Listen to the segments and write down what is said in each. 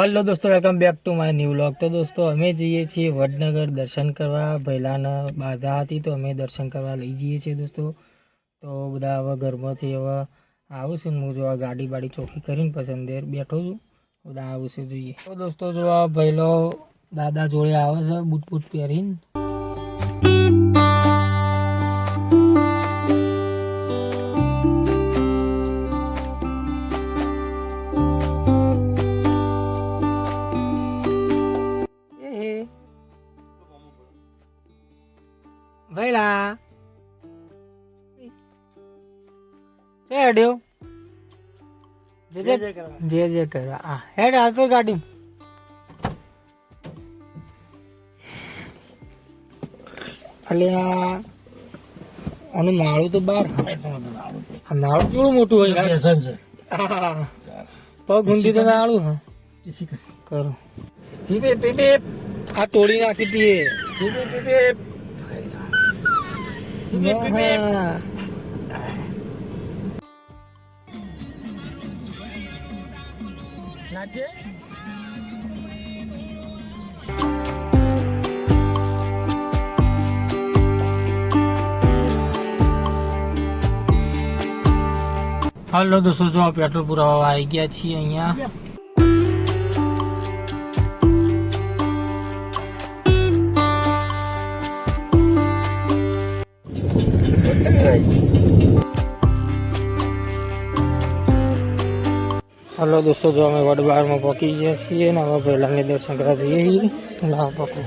Hello દોસ્તો welcome back to my new vlog તો દોસ્તો, અમે જઈએ છીએ વડનગર દર્શન કરવા. ભૈલાના બાધા હતી તો અમે દર્શન કરવા લઈ જઈએ છીએ દોસ્તો. તો બધા હવે ઘરમાંથી હવે આવું છું હું જો આ ગાડી બાડી ચોખ્ખી કરીને અંદર બેઠો છું. બધા આવું છે જોઈએ. તો દોસ્તો, જો આ ભૈલો દાદા જોડે આવે છે બૂટ બૂટ પહેરીને. ભૈલા là điều. જે જે જે જે કરવા આ હેડ હાલ ગાડી એટલે આ આનું નાળું તો બાર આ નાળું કેવું મોટું હોય આહા. પગ ઊંધી તો નાળું હા કરો આ તોડી નાખી હતી હા. નાચે હાલો દોસ્તો જો પેટ્રોલ પુરાવા આવી ગયા છીએ અહીંયા હાલો દોસ્તો જો અમે વડબારમાં પહોંચી ગયા છીએ ને હવે પહેલાંની દર્શન કરવા જઈએ છીએ. ના પકડો.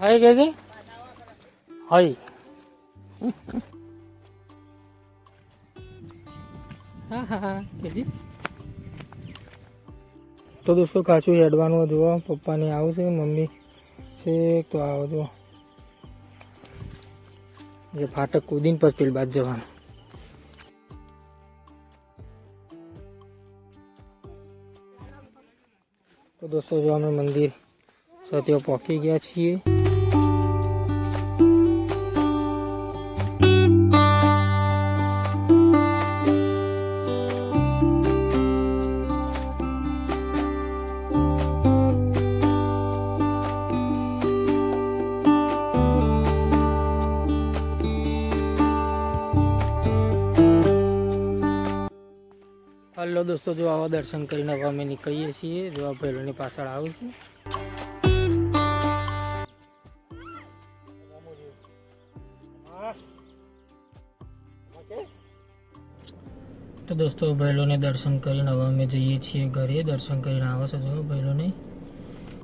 હાય કે છે? હા હા હા કેજી તો દોસ્તો કાચું હેડવાનું જોવા પપ્પાની આવશે મમ્મી છે તો આવો જુઓ જે ફાટક કૂદીને પછી પેલી બાદ જવાનું તો દોસ્તો જો અમે મંદિર સાથે પહોંચી ગયા છીએ હલો દોસ્તો, જો આવા દર્શન કરીને હવે અમે નીકળીએ છીએ. જો આ ભૈલોની પાછળ આવું છું. તો દોસ્તો, ભૈલોને દર્શન કરીને હવે અમે જઈએ છીએ ઘરે. દર્શન કરીને આવે છે જો ભૈલોને.